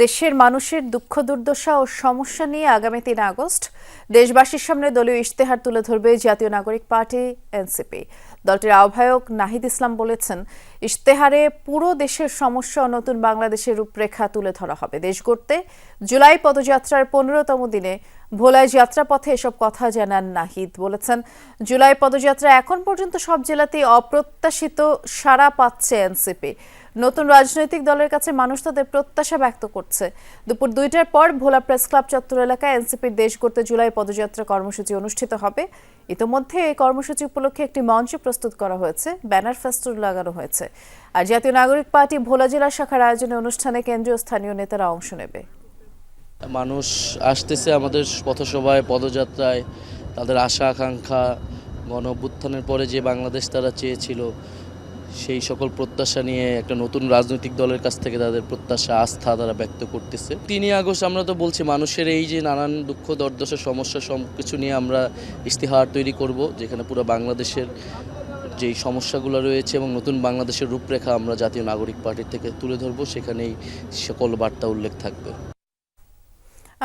দেশের মানুষের দুঃখ, দুর্দশা ও সমস্যা নিয়ে আগামী তিন আগস্ট দেশবাসীর সামনে দলীয় ইশতেহার তুলে ধরবে জাতীয় নাগরিক পার্টি, এনসিপি। দলটির আহ্বায়ক নাহিদ ইসলাম বলেছেন, ইশতেহারে পুরো দেশের সমস্যা ও নতুন বাংলাদেশের রূপরেখা তুলে ধরা হবে। দেশ গড়তে জুলাই পদযাত্রার পনেরোতম দিনে ভোলায় যাত্রাপথে এসব কথা জানান নাহিদ। বলেছেন, জুলাই পদযাত্রা এখন পর্যন্ত সব জেলাতেই অপ্রত্যাশিত সাড়া পাচ্ছে এনসিপি। নতুন রাজনৈতিক দলের কাছে মানুষ তাদের প্রত্যাশা ব্যক্ত করছে। দুপুর দুইটার পর ভোলা প্রেস ক্লাব চত্বর এলাকায় এনসিপির দেশ করতে জুলাই পদযাত্রা কর্মসূচি অনুষ্ঠিত হবে। ইতোমধ্যে এই কর্মসূচি উপলক্ষে একটি মঞ্চ প্রস্তুত করা হয়েছে, ব্যানার ফেস্টুন লাগানো হয়েছে। আর জাতীয় নাগরিক পার্টি ভোলা জেলা শাখার আয়োজনে অনুষ্ঠানে কেন্দ্রীয় স্থানীয় নেতারা অংশ নেবে। মানুষ আসতেছে আমাদের পথসভায়, পদযাত্রায়। তাদের আশা আকাঙ্ক্ষা গণ পরে যে বাংলাদেশ তারা চেয়েছিল সেই সকল প্রত্যাশা নিয়ে একটা নতুন রাজনৈতিক দলের কাছ থেকে তাদের প্রত্যাশা, আস্থা তারা ব্যক্ত করতেছে। তিনই আগস্ট আমরা তো বলছি, মানুষের এই যে নানান দুঃখ, দর্দশা, সমস্যা সব কিছু নিয়ে আমরা ইস্তিহার তৈরি করব, যেখানে পুরো বাংলাদেশের যেই সমস্যাগুলো রয়েছে এবং নতুন বাংলাদেশের রূপরেখা আমরা জাতীয় নাগরিক পার্টির থেকে তুলে ধরবো, সেখানেই সকল বার্তা উল্লেখ থাকবে।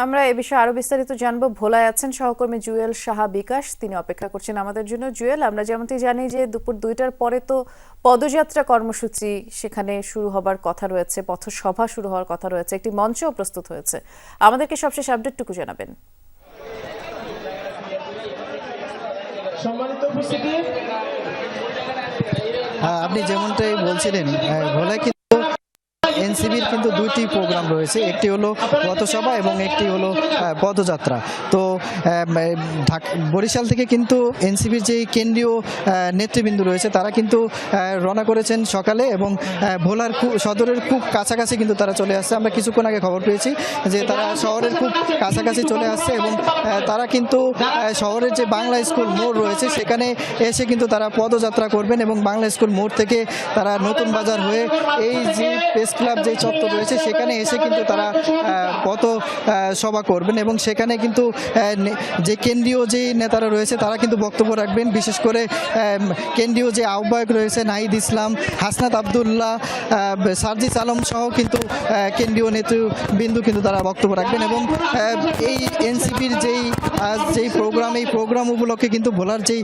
আমরা এ বিষয়ে আরও বিস্তারিত জানব। ভোলায় আছেন সহকর্মী জুয়েল সাহা বিকাশ। তিনি অপেক্ষা করছেন আমাদের জন্য। জুয়েল, আমরা যেমনটি জানি যে দুপুর দুইটার পরে তো পদযাত্রা কর্মসূচি সেখানে শুরু হবার কথা রয়েছে, পথসভা শুরু হওয়ার কথা রয়েছে, একটি মঞ্চও প্রস্তুত হয়েছে। আমাদেরকে সবশেষ আপডেটটুকু জানাবেন। সম্মানিত উপস্থিতি। হ্যাঁ আপনি যেমনটাই বলছিলেন ভোলায় কিন্তু এনসিবির কিন্তু দুইটি প্রোগ্রাম রয়েছে। একটি হলো পথসভা এবং একটি হলো পদযাত্রা। তো বরিশাল থেকে কিন্তু এনসিবির যে কেন্দ্রীয় নেতৃবৃন্দ রয়েছে, তারা কিন্তু রওনা করেছেন সকালে এবং ভোলার সদরের খুব কাছাকাছি কিন্তু তারা চলে আসছে। আমরা কিছুক্ষণ আগে খবর পেয়েছি যে তারা শহরের খুব কাছাকাছি চলে আসছে এবং তারা কিন্তু শহরের যে বাংলা স্কুল মোড় রয়েছে, সেখানে এসে কিন্তু তারা পদযাত্রা করবেন এবং বাংলা স্কুল মোড় থেকে তারা নতুন বাজার হয়ে এই যে প্রেস ক্লাব যে চত্বর রয়েছে, সেখানে এসে কিন্তু তারা পথ সভা করবেন এবং সেখানে কিন্তু যে কেন্দ্রীয় যে নেতারা রয়েছে, তারা কিন্তু বক্তব্য রাখবেন। বিশেষ করে কেন্দ্রীয় যে আহ্বায়ক রয়েছে নাহিদ ইসলাম, হাসনাত আবদুল্লাহ সার্জিস আলম সহ কিন্তু কেন্দ্রীয় নেতৃবৃন্দ কিন্তু তারা বক্তব্য রাখবেন এবং এই এনসিপির যেই যেই প্রোগ্রাম, এই প্রোগ্রাম উপলক্ষে কিন্তু ভোলার যেই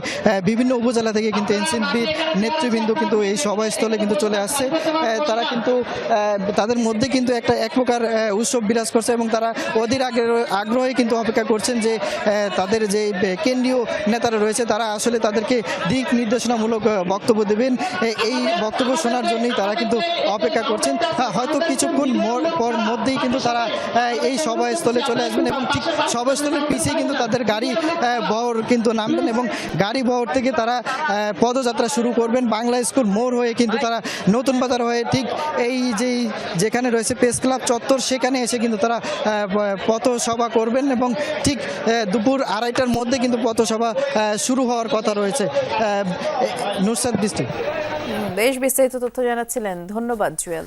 বিভিন্ন উপজেলা থেকে কিন্তু এনসিপির নেতৃবৃন্দ কিন্তু এই সভাস্থলে কিন্তু চলে আসছে। তারা কিন্তু তাদের মধ্যে কিন্তু একটা এক প্রকার উৎসব বিরাজ করছে এবং তারা অধীর আগ্রহ- কিন্তু অপেক্ষা করছেন যে তাদের যে কেন্দ্রীয় নেতারা রয়েছে তারা আসলে তাদেরকে দিক নির্দেশনামূলক বক্তব্য দেবেন। এই বক্তব্য শোনার জন্যই তারা কিন্তু অপেক্ষা করছেন। হ্যাঁ, হয়তো কিছুক্ষণ পর মধ্যেই কিন্তু তারা এই সভাস্থলে চলে আসবেন এবং ঠিক সভাস্থলের পিছিয়ে কিন্তু তাদের গাড়ি বহর কিন্তু নামবেন এবং গাড়ি বহর থেকে তারা পদযাত্রা শুরু করবেন। বাংলা স্কুল মোড় হয়ে কিন্তু তারা নতুন বাজার হয়ে ঠিক এই যেই যেখানে রয়েছে প্রেস ক্লাব চত্বর, সেখানে এসে কিন্তু তারা পথসভা করবেন এবং ঠিক দুপুর আড়াইটার মধ্যে কিন্তু পথসভা শুরু হওয়ার কথা রয়েছে। নুসরাত, বৃষ্টি। বেশ বিস্তারিত তথ্য জানাচ্ছিলেন। ধন্যবাদ, জুয়েল।